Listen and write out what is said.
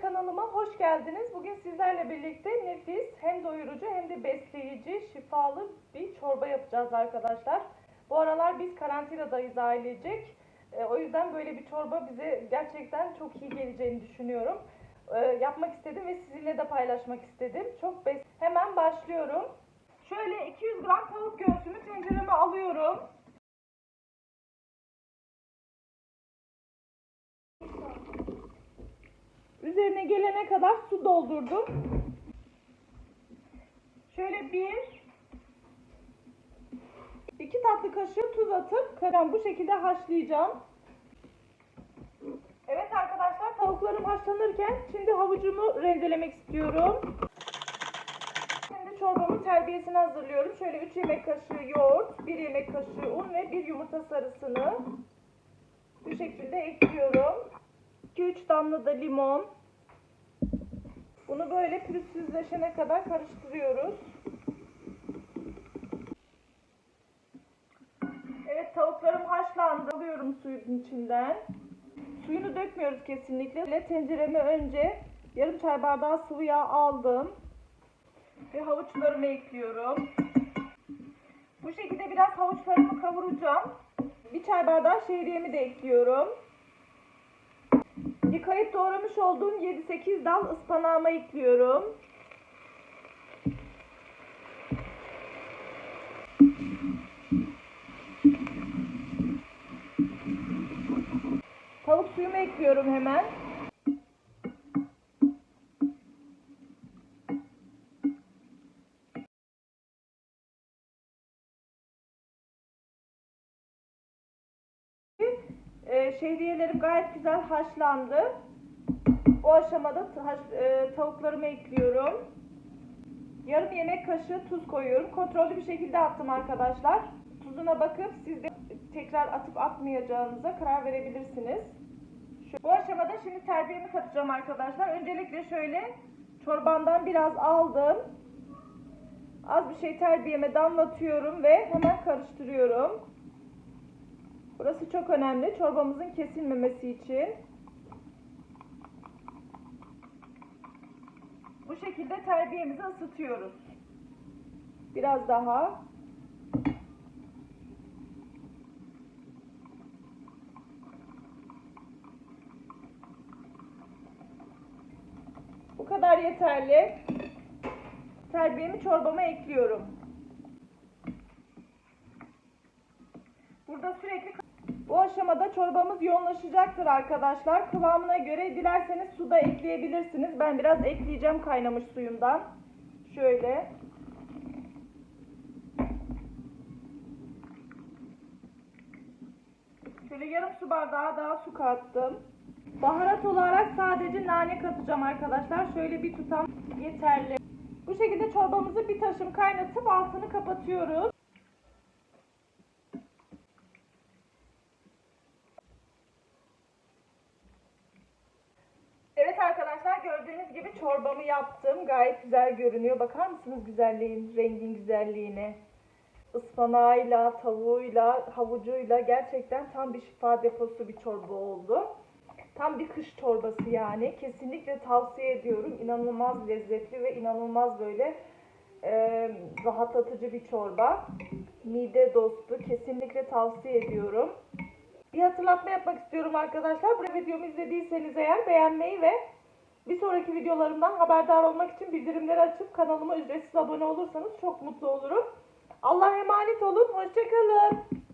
kanalıma hoş geldiniz. Bugün sizlerle birlikte nefis, hem doyurucu hem de besleyici, şifalı bir çorba yapacağız arkadaşlar. Bu aralar biz karantinadayız ailecek. E, o yüzden böyle bir çorba bize gerçekten çok iyi geleceğini düşünüyorum. E, yapmak istedim ve sizinle de paylaşmak istedim. Çok bes Hemen başlıyorum. Şöyle 200 gram tavuk göğsümü tencereme alıyorum. Üzerine gelene kadar su doldurdum. Şöyle bir iki tatlı kaşığı tuz atıp karam bu şekilde haşlayacağım. Evet arkadaşlar tavuklarım haşlanırken şimdi havucumu rendelemek istiyorum. Şimdi çorbamın terbiyesini hazırlıyorum. Şöyle 3 yemek kaşığı yoğurt, 1 yemek kaşığı un ve 1 yumurta sarısını bu şekilde ekliyorum. 2-3 damla da limon. Bunu böyle pürüzsüzleşene kadar karıştırıyoruz. Evet tavuklarım haşlandı. Alıyorum suyun içinden. Suyunu dökmüyoruz kesinlikle. Ve tencereme önce yarım çay bardağı sıvı yağ aldım. Ve havuçlarımı ekliyorum. Bu şekilde biraz havuçlarımı kavuracağım. Bir çay bardağı şehriyemi de ekliyorum. Yıkayıp doğramış olduğum 7-8 dal ıspanağımı ekliyorum. Tavuk suyumu ekliyorum hemen. Ee, şehriyelerim gayet güzel haşlandı. Bu aşamada haş- e, tavuklarımı ekliyorum. Yarım yemek kaşığı tuz koyuyorum. Kontrollü bir şekilde attım arkadaşlar. Tuzuna bakıp siz de tekrar atıp atmayacağınıza karar verebilirsiniz. Şu- bu aşamada şimdi terbiyemi katacağım arkadaşlar. Öncelikle şöyle çorbamdan biraz aldım. Az bir şey terbiyeme damlatıyorum ve hemen karıştırıyorum. Burası çok önemli. Çorbamızın kesilmemesi için. Bu şekilde terbiyemizi ısıtıyoruz. Biraz daha. Bu kadar yeterli. Terbiyemi çorbama ekliyorum. Burada sürekli bu aşamada çorbamız yoğunlaşacaktır arkadaşlar. Kıvamına göre dilerseniz su da ekleyebilirsiniz. Ben biraz ekleyeceğim kaynamış suyumdan. Şöyle. Şöyle yarım su bardağı daha su kattım. Baharat olarak sadece nane katacağım arkadaşlar. Şöyle bir tutam yeterli. Bu şekilde çorbamızı bir taşım kaynatıp altını kapatıyoruz. Evet arkadaşlar gördüğünüz gibi çorbamı yaptım. Gayet güzel görünüyor. Bakar mısınız güzelliğin, rengin güzelliğine? Ispanağıyla, tavuğuyla, havucuyla gerçekten tam bir şifa deposu bir çorba oldu. Tam bir kış çorbası yani. Kesinlikle tavsiye ediyorum. İnanılmaz lezzetli ve inanılmaz böyle e, rahatlatıcı bir çorba. Mide dostu. Kesinlikle tavsiye ediyorum. Bir hatırlatma yapmak istiyorum arkadaşlar. Bu videomu izlediyseniz eğer beğenmeyi ve bir sonraki videolarımdan haberdar olmak için bildirimleri açıp kanalıma ücretsiz abone olursanız çok mutlu olurum. Allah'a emanet olun. Hoşçakalın.